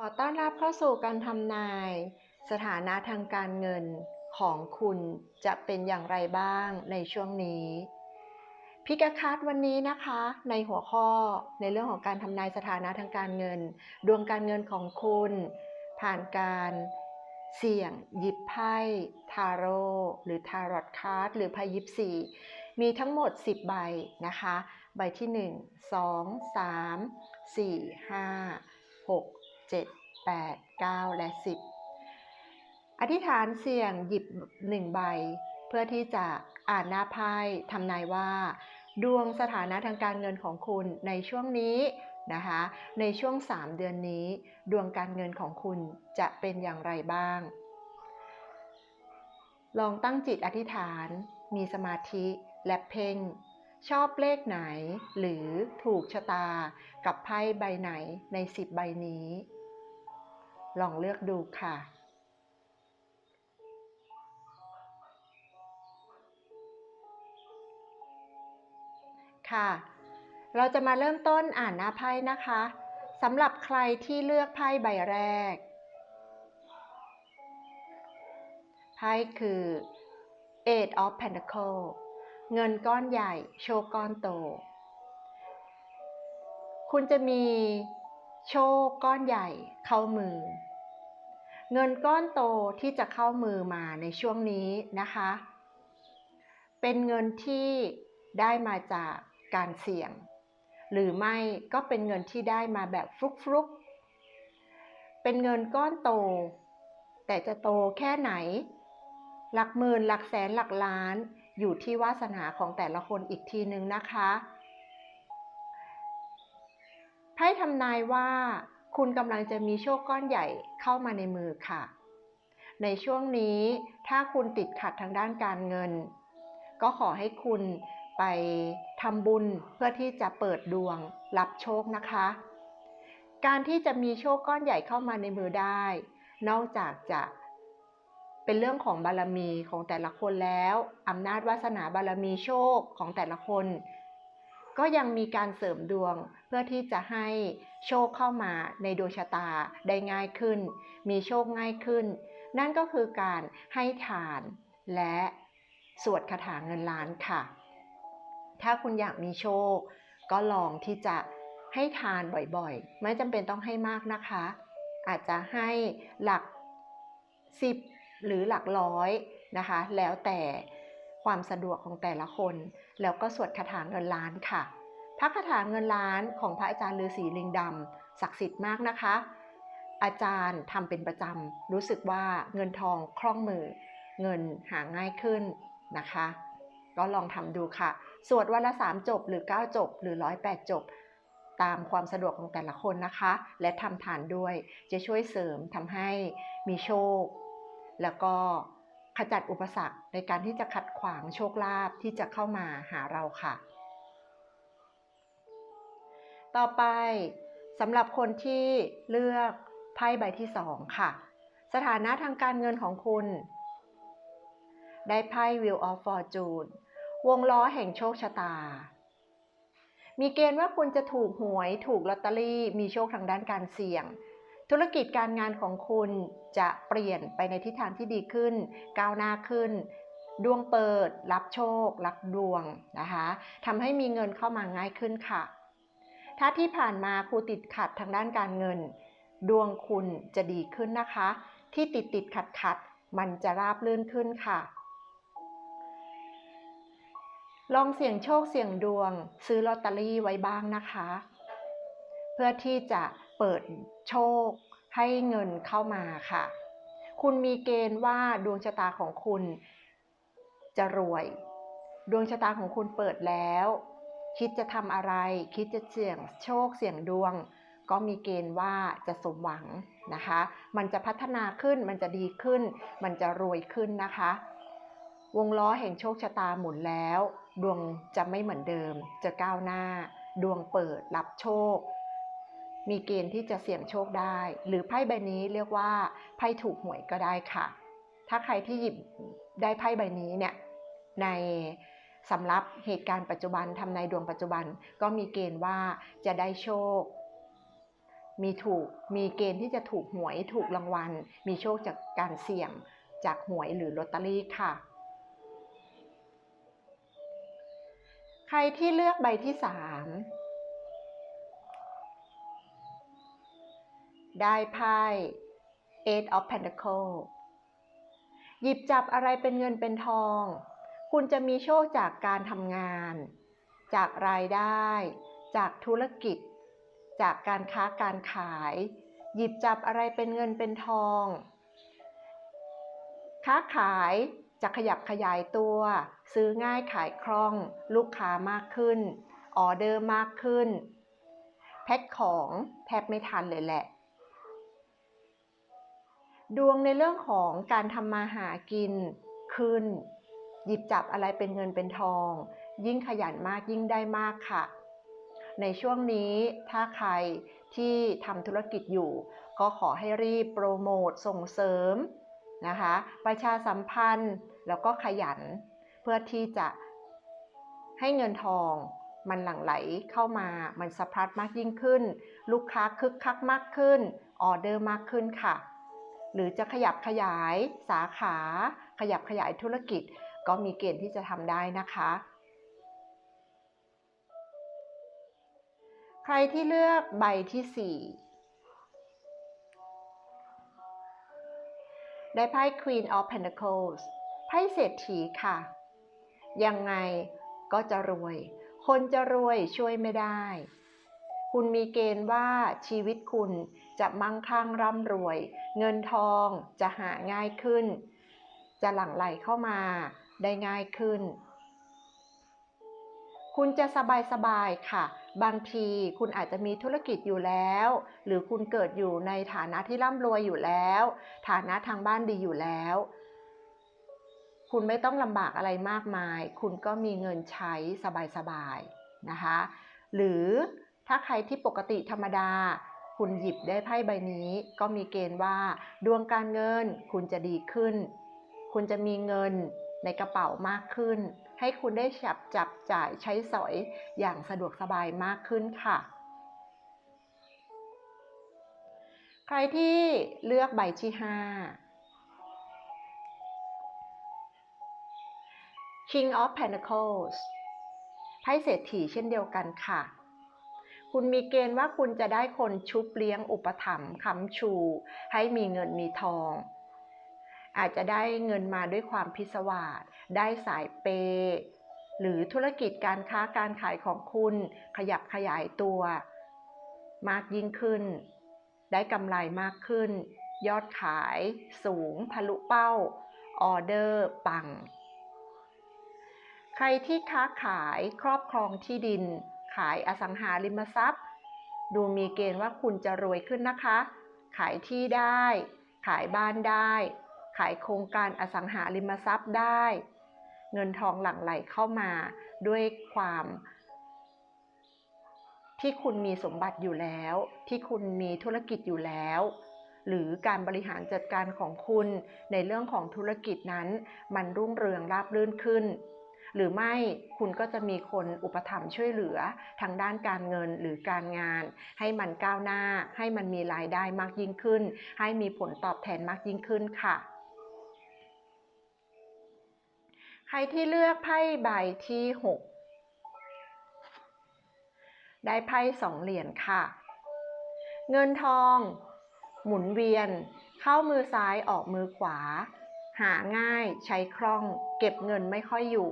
ขอต้อนรับเข้าสู่การทำนาย สถานะทางการเงินของคุณจะเป็นอย่างไรบ้างในช่วงนี้ พิกาคัดวันนี้นะคะ ในหัวข้อในเรื่องของการทำนายสถานะทางการเงิน ดวงการเงินของคุณ ผ่านการเสี่ยง หยิบไพ่ทาโร่หรือทารอตการ์ดหรือไพ่ยิปซีมีทั้งหมด 10 ใบนะคะ ใบที่ 1 2 3 4 5 7 8 9 และ 10 อธิษฐานเสี่ยงหยิบหนึ่งใบ เพื่อที่จะอ่านหน้าไพ่ทำนายว่า ดวงสถานะทางการเงินของคุณในช่วงนี้นะคะ ในช่วง 3 เดือนนี้ ดวงการเงินของคุณจะเป็นอย่างไรบ้าง ลองตั้งจิตอธิษฐาน มีสมาธิและเพ่ง ชอบเลขไหน หรือถูกชะตากับไพ่ใบไหนใน10ใบนี้ ลองเลือกดูค่ะ ค่ะ เราจะมาเริ่มต้นอ่านหน้าไพ่นะคะสำหรับใครที่เลือกไพ่ใบแรก ไพ่คือ Eight of Pentacles เงินก้อนใหญ่ โชคก้อนโต คุณจะมีโชคก้อนใหญ่เข้ามือ เงินก้อนโตที่จะเข้ามือมาในช่วงนี้นะคะ เป็นเงินที่ได้มาจากการเสี่ยง หรือไม่ก็เป็นเงินที่ได้มาแบบฟลุกๆ เป็นเงินก้อนโต แต่จะโตแค่ไหน หลักหมื่นหลักแสนหลักล้าน อยู่ที่วาสนาของแต่ละคนอีกทีหนึ่งนะคะไพ่ทำนายว่าคุณกำลังจะมีโชคก้อนใหญ่เข้ามาในมือค่ะ ในช่วงนี้ถ้าคุณติดขัดทางด้านการเงิน ก็ขอให้คุณไปทำบุญเพื่อที่จะเปิดดวงรับโชคนะคะ การที่จะมีโชคก้อนใหญ่เข้ามาในมือได้ นอกจากจะ เป็นเรื่องของบารมีของแต่ละคนแล้วอำนาจวาสนาบารมีโชคของแต่ละคน ก็ยังมีการเสริมดวงเพื่อที่จะให้โชคเข้ามาในดวงชะตาได้ง่ายขึ้น มีโชคง่ายขึ้น นั่นก็คือการให้ทานและสวดคาถาเงินล้านค่ะ ถ้าคุณอยากมีโชค ก็ลองที่จะให้ทานบ่อยๆ ไม่จำเป็นต้องให้มากนะคะ อาจจะให้หลักสิบ หรือหลักร้อยนะคะ แล้วแต่ความสะดวกของแต่ละคน แล้วก็สวดคาถาเงินล้านค่ะ พระคาถาเงินล้านของพระอาจารย์ฤาษีลิงดำศักดิ์สิทธิ์มากนะคะ อาจารย์ทำเป็นประจำรู้สึกว่าเงินทองคล่องมือ เงินหาง่ายขึ้นนะคะ ก็ลองทำดูค่ะ สวดวันละ 3 จบหรือ 9 จบ หรือ 108 จบ ตามความสะดวกของแต่ละคนนะคะ และทำทานด้วยจะช่วยเสริมทำให้มีโชค แล้วก็ขจัดอุปสรรคในการที่จะขัดขวางโชคลาภที่จะเข้ามาหาเราค่ะ ต่อไปสำหรับคนที่เลือกไพ่ใบที่สองค่ะ สถานะทางการเงินของคุณ ได้ไพ่ Wheel of Fortune วงล้อแห่งโชคชะตา มีเกณฑ์ว่าคุณจะถูกหวย ถูกลอตเตอรี่ มีโชคทางด้านการเสี่ยง ธุรกิจการงานของคุณจะเปลี่ยนไปในทิศทางที่ดีขึ้น ก้าวหน้าขึ้น ดวงเปิด รับโชค รับดวงนะคะทำให้มีเงินเข้ามาง่ายขึ้นค่ะ ถ้าที่ผ่านมาครูติดขัดทางด้านการเงิน ดวงคุณจะดีขึ้นนะคะ ที่ติดติดขัดขัดมันจะราบลื่นขึ้นค่ะ ลองเสี่ยงโชคเสี่ยงดวง ซื้อลอตเตอรี่ไว้บ้างนะคะ เพื่อที่จะ เปิดโชคให้เงินเข้ามาค่ะ คุณมีเกณฑ์ว่าดวงชะตาของคุณจะรวย ดวงชะตาของคุณเปิดแล้ว คิดจะทำอะไร คิดจะเสี่ยงโชคเสี่ยงดวง ก็มีเกณฑ์ว่าจะสมหวังนะคะ มันจะพัฒนาขึ้น มันจะดีขึ้น มันจะรวยขึ้นนะคะ วงล้อแห่งโชคชะตาหมุนแล้ว ดวงจะไม่เหมือนเดิม จะก้าวหน้า ดวงเปิดรับโชค มีเกณฑ์ที่จะเสี่ยงโชคได้ หรือไพ่ใบนี้เรียกว่าไพ่ถูกหวยก็ได้ค่ะ ถ้าใครที่หยิบได้ไพ่ใบนี้เนี่ยในสำหรับเหตุการณ์ปัจจุบันทำในดวงปัจจุบันก็มีเกณฑ์ว่าจะได้โชค มีถูกมีเกณฑ์ที่จะถูกหวยถูกรางวัล มีโชคจากการเสี่ยงจากหวยหรือลอตเตอรี่ค่ะ ใครที่เลือกใบที่3 ได้ไพ่ Eight of Pentacles หยิบจับอะไรเป็นเงินเป็นทอง คุณจะมีโชคจากการทำงาน จากรายได้ จากธุรกิจ จากการค้าการขาย หยิบจับอะไรเป็นเงินเป็นทอง ค้าขายจะขยับขยายตัว ซื้อง่ายขายคล่อง ลูกค้ามากขึ้น ออเดอร์มากขึ้น แพ็คของแทบไม่ทันเลยแหละ ดวงในเรื่องของการทำมาหากินขึ้น หยิบจับอะไรเป็นเงินเป็นทอง ยิ่งขยันมากยิ่งได้มากค่ะ ในช่วงนี้ถ้าใครที่ทำธุรกิจอยู่ ก็ขอให้รีบโปรโมทส่งเสริมนะคะ ประชาสัมพันธ์แล้วก็ขยันเพื่อที่จะให้เงินทองมันหลั่งไหลเข้ามา มันสะพัดมากยิ่งขึ้น ลูกค้าคึกคักมากขึ้น ออเดอร์มากขึ้นค่ะ หรือจะขยับขยายสาขา ขยับขยายธุรกิจ ก็มีเกณฑ์ที่จะทำได้นะคะ ใครที่เลือกใบที่ 4 ได้ไพ่ Queen of Pentacles ไพ่เศรษฐีค่ะ ยังไงก็จะรวย คนจะรวยช่วยไม่ได้ คุณมีเกณฑ์ว่าชีวิตคุณจะมั่งคั่งร่ำรวย เงินทองจะหาง่ายขึ้น จะหลั่งไหลเข้ามาได้ง่ายขึ้น คุณจะสบายสบายค่ะ บางทีคุณอาจจะมีธุรกิจอยู่แล้ว หรือคุณเกิดอยู่ในฐานะที่ร่ำรวยอยู่แล้ว ฐานะทางบ้านดีอยู่แล้ว คุณไม่ต้องลำบากอะไรมากมาย คุณก็มีเงินใช้สบายๆนะคะ หรือ ถ้าใครที่ปกติธรรมดา คุณหยิบได้ไพ่ใบนี้ ก็มีเกณฑ์ว่า ดวงการเงินคุณจะดีขึ้น คุณจะมีเงินในกระเป๋ามากขึ้น ให้คุณได้จับจับจ่ายใช้สอยอย่างสะดวกสบายมากขึ้นค่ะ ใครที่เลือกใบที่ 5 King of Pentacles ไพ่เศรษฐีเช่นเดียวกันค่ะ คุณมีเกณฑ์ว่าคุณจะได้คนชุบเลี้ยงอุปถัมภ์ค้ำชู ให้มีเงินมีทอง อาจจะได้เงินมาด้วยความพิศวาสได้สายเปย์หรือธุรกิจการค้าการขายของคุณ ขยับขยายตัว มากยิ่งขึ้น ได้กำไรมากขึ้น ยอดขายสูงทะลุเป้า ออเดอร์ ปัง ใครที่ค้าขายครอบครองที่ดิน ขายอสังหาริมทรัพย์ ดูมีเกณฑ์ว่าคุณจะรวยขึ้นนะคะ ขายที่ได้ ขายบ้านได้ ขายโครงการอสังหาริมทรัพย์ได้ เงินทองหลั่งไหลเข้ามาด้วยความที่คุณมีสมบัติอยู่แล้ว ที่คุณมีธุรกิจอยู่แล้ว หรือการบริหารจัดการของคุณในเรื่องของธุรกิจนั้น มันรุ่งเรืองราบรื่นขึ้น หรือไม่คุณก็จะมีคนอุปถัมภ์ช่วยเหลือทางด้านการเงินหรือการงาน ให้มันก้าวหน้า ให้มันมีรายได้มากยิ่งขึ้น ให้มีผลตอบแทนมากยิ่งขึ้นค่ะใครที่เลือกไพ่ใบที่ 6 ได้ไพ่สองเหรียญค่ะ เงินทอง หมุนเวียน เข้ามือซ้ายออกมือขวา หาง่ายใช้คล่อง เก็บเงินไม่ค่อยอยู่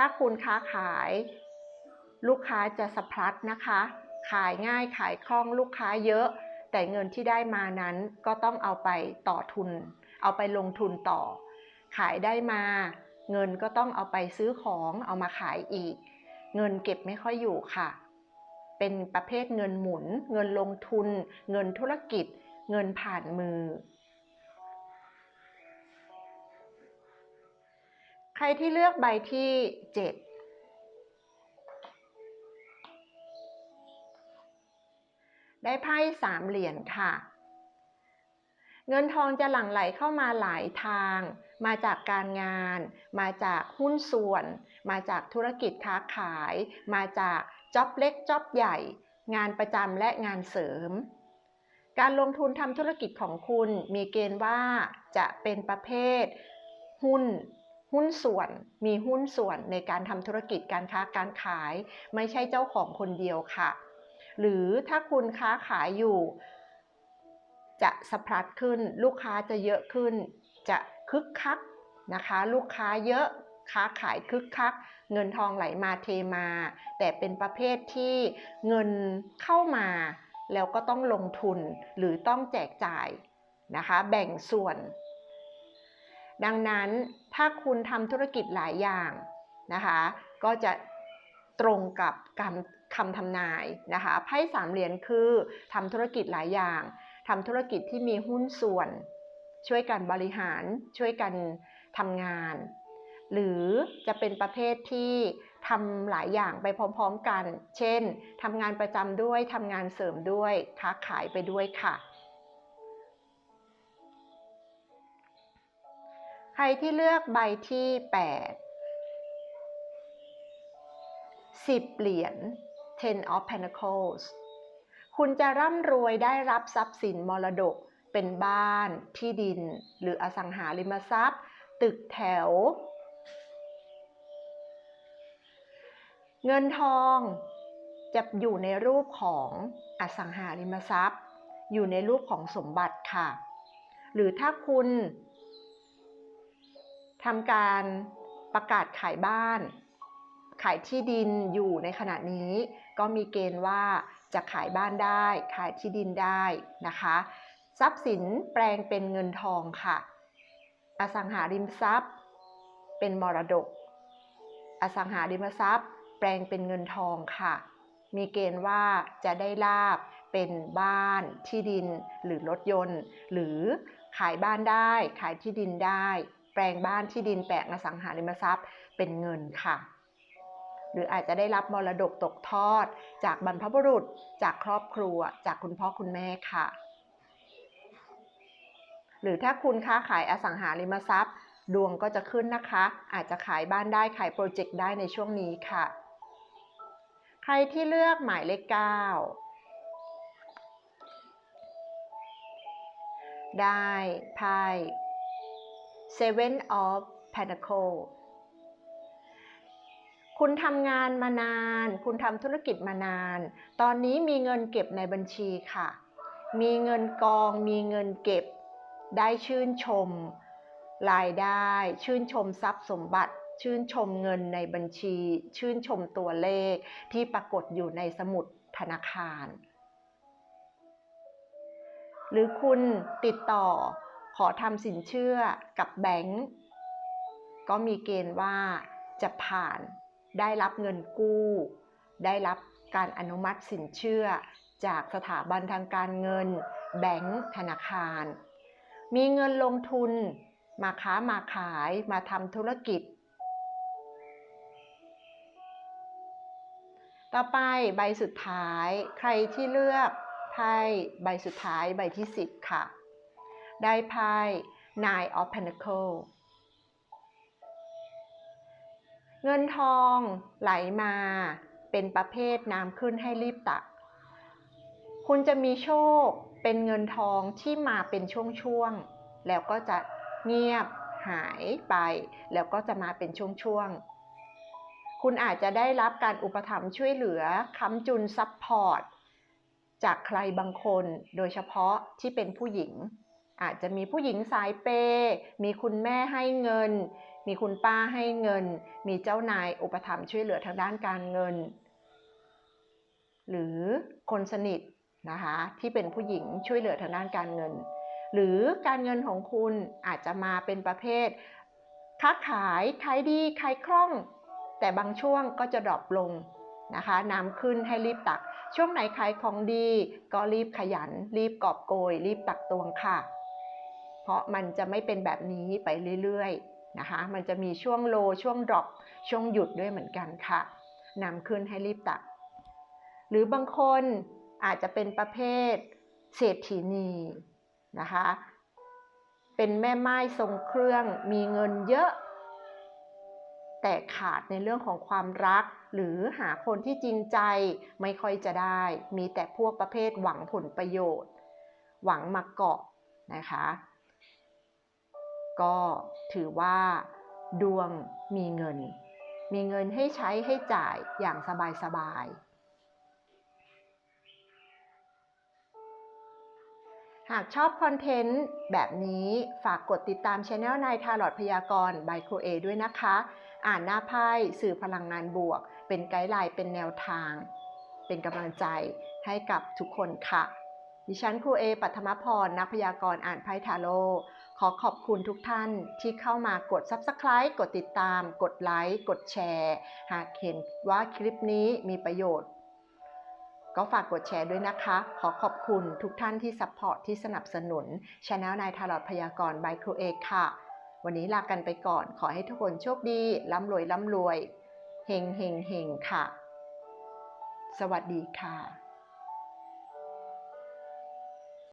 ถ้าคุณค้าขาย ลูกค้าจะสะพลัดนะคะ ขายง่ายขายคล่องลูกค้าเยอะ แต่เงินที่ได้มานั้นก็ต้องเอาไปต่อทุน เอาไปลงทุนต่อ ขายได้มา เงินก็ต้องเอาไปซื้อของเอามาขายอีก เงินเก็บไม่ค่อยอยู่ค่ะ เป็นประเภทเงินหมุน เงินลงทุน เงินธุรกิจ เงินผ่านมือ ใครที่เลือกใบที่7ได้ไพ่สามเหรียญค่ะ เงินทองจะหลั่งไหลเข้ามาหลายทาง มาจากการงาน มาจากหุ้นส่วน มาจากธุรกิจค้าขาย มาจากจ็อบเล็กจ็อบใหญ่ งานประจำและงานเสริม การลงทุนทำธุรกิจของคุณมีเกณฑ์ว่าจะเป็นประเภท หุ้น หุ้นส่วนมีหุ้นส่วนในการทำธุรกิจการค้าการขาย ไม่ใช่เจ้าของคนเดียวค่ะ หรือถ้าคุณค้าขายอยู่ จะสะพรัดขึ้น ลูกค้าจะเยอะขึ้น จะคึกคักนะคะ ลูกค้าเยอะค้าขายคึกคัก เงินทองไหลมาเทมา แต่เป็นประเภทที่เงินเข้ามา แล้วก็ต้องลงทุนหรือต้องแจกจ่ายนะคะ แบ่งส่วน ดังนั้นถ้าคุณทำธุรกิจหลายอย่างนะคะ ก็จะตรงกับคำคำทำนายนะคะไพ่สามเหรียญคือทำธุรกิจหลายอย่างทำธุรกิจที่มีหุ้นส่วน ช่วยกันบริหาร ช่วยกันทำงาน หรือจะเป็นประเภทที่ทำหลายอย่างไปพร้อมๆกัน เช่นทำงานประจำด้วยทำงานเสริมด้วยค้าขายไปด้วยค่ะ ใครที่เลือกใบที่ 8 10 เหรียญ Ten of Pentacles คุณจะร่ำรวยได้รับทรัพย์สินมรดกเป็นบ้านที่ดิน หรืออสังหาริมทรัพย์ ตึกแถว เงินทองจะอยู่ในรูปของอสังหาริมทรัพย์ อยู่ในรูปของสมบัติค่ะ หรือถ้าคุณ ทำการประกาศขายบ้าน ขายที่ดินอยู่ในขณะนี้ ก็มีเกณฑ์ว่าจะขายบ้านได้ ขายที่ดินได้นะคะ ทรัพย์สินแปลงเป็นเงินทองค่ะ อสังหาริมทรัพย์ เป็นมรดก อสังหาริมทรัพย์ แปลงเป็นเงินทองค่ะ มีเกณฑ์ว่าจะได้ลาบเป็นบ้านที่ดินหรือรถยนต์ หรือขายบ้านได้ ขายที่ดินได้ ลงบ้านที่ดินแปลงอสังหาริมทรัพย์เป็นเงินค่ะ หรืออาจจะได้รับมรดกตกทอด จากบรรพบุรุษ จากครอบครัว จากคุณพ่อคุณแม่ค่ะ หรือถ้าคุณค้าขายอสังหาริมทรัพย์ ดวงก็จะขึ้นนะคะ อาจจะขายบ้านได้ขายโปรเจกต์ได้ในช่วงนี้ค่ะ ใครที่เลือกหมายเลข9ได้ไพ่ Seven of Pentacles คุณทำงานมานาน คุณทำธุรกิจมานาน ตอนนี้มีเงินเก็บในบัญชีค่ะ มีเงินกอง มีเงินเก็บ ได้ชื่นชมรายได้ ชื่นชมทรัพย์สมบัติ ชื่นชมเงินในบัญชี ชื่นชมตัวเลขที่ปรากฏอยู่ในสมุดธนาคาร หรือคุณติดต่อ ขอทำสินเชื่อกับแบงก์ก็มีเกณฑ์ว่าจะผ่านได้รับเงินกู้ ได้รับการอนุมัติสินเชื่อ จากสถาบันทางการเงิน แบงก์ธนาคาร มีเงินลงทุน มาค้ามาขายมาทำธุรกิจ ต่อไปใบสุดท้ายใครที่เลือกไพ่ใบสุดท้ายใบที่ 10 ค่ะ ได้ไพ่ Nine of Pentacles เงินทองไหลมาเป็นประเภทน้ำขึ้นให้รีบตัก คุณจะมีโชคเป็นเงินทองที่มาเป็นช่วงๆ แล้วก็จะเงียบหายไป แล้วก็จะมาเป็นช่วงๆ คุณอาจจะได้รับการอุปถัมภ์ช่วยเหลือค้ำจุนซัพพอร์ตจากใครบางคน โดยเฉพาะที่เป็นผู้หญิง อาจจะมีผู้หญิงสายเปย์มีคุณแม่ให้เงิน มีคุณป้าให้เงิน มีเจ้านายอุปถัมภ์ช่วยเหลือทางด้านการเงิน หรือคนสนิทนะคะที่เป็นผู้หญิงช่วยเหลือทางด้านการเงิน หรือการเงินของคุณอาจจะมาเป็นประเภท ค้าขายขายดีขายคล่อง แต่บางช่วงก็จะดรอปลงนะคะน้ำขึ้นให้รีบตัก ช่วงไหนขายของดี ก็รีบขยัน รีบกอบโกย รีบตักตวงค่ะ ราะมันจะไม่เป็นแบบนี้ไปเรื่อยๆนะคะ มันจะมีช่วงโลช่วงดรอปช่วงหยุดด้วยเหมือนกันค่ะนำขึ้นให้รีบตัก หรือบางคนอาจจะเป็นประเภทเศรษฐีนีนะคะ เป็นแม่ไม้ทรงเครื่องมีเงินเยอะ แต่ขาดในเรื่องของความรัก หรือหาคนที่จริงใจไม่ค่อยจะได้ มีแต่พวกประเภทหวังผลประโยชน์ หวังมาเกาะนะคะ ก็ถือว่าดวงมีเงิน มีเงินให้ใช้ให้จ่ายอย่างสบายๆหากชอบคอนเทนต์แบบนี้ฝากกดติดตามช anel นายทาร์ลอดพยากรณ์บายครเอด้วยนะคะ อ่านหน้าไพ่สื่อพลังงานบวก เป็นไกด์ไลน์เป็นแนวทาง เป็นกำลังใจให้กับทุกคนค่ะ ดิฉันครูเอปัทมพร นักพยากรณ์อ่านไพ่ทาโร่ ขอขอบคุณทุกท่านที่เข้ามากด Subscribe กดติดตาม กดไลค์ กดแชร์ หากเห็นว่าคลิปนี้มีประโยชน์ ก็ฝากกดแชร์ด้วยนะคะ ขอขอบคุณทุกท่านที่ซัพพอร์ตที่สนับสนุนช anel นายทาร์ลอดพยากรณ์บายครูเอค่ะ วันนี้ลากันไปก่อน ขอให้ทุกคนโชคดี ร่ำรวยร่ำรวย เฮงเฮงเฮงค่ะ สวัสดีค่ะ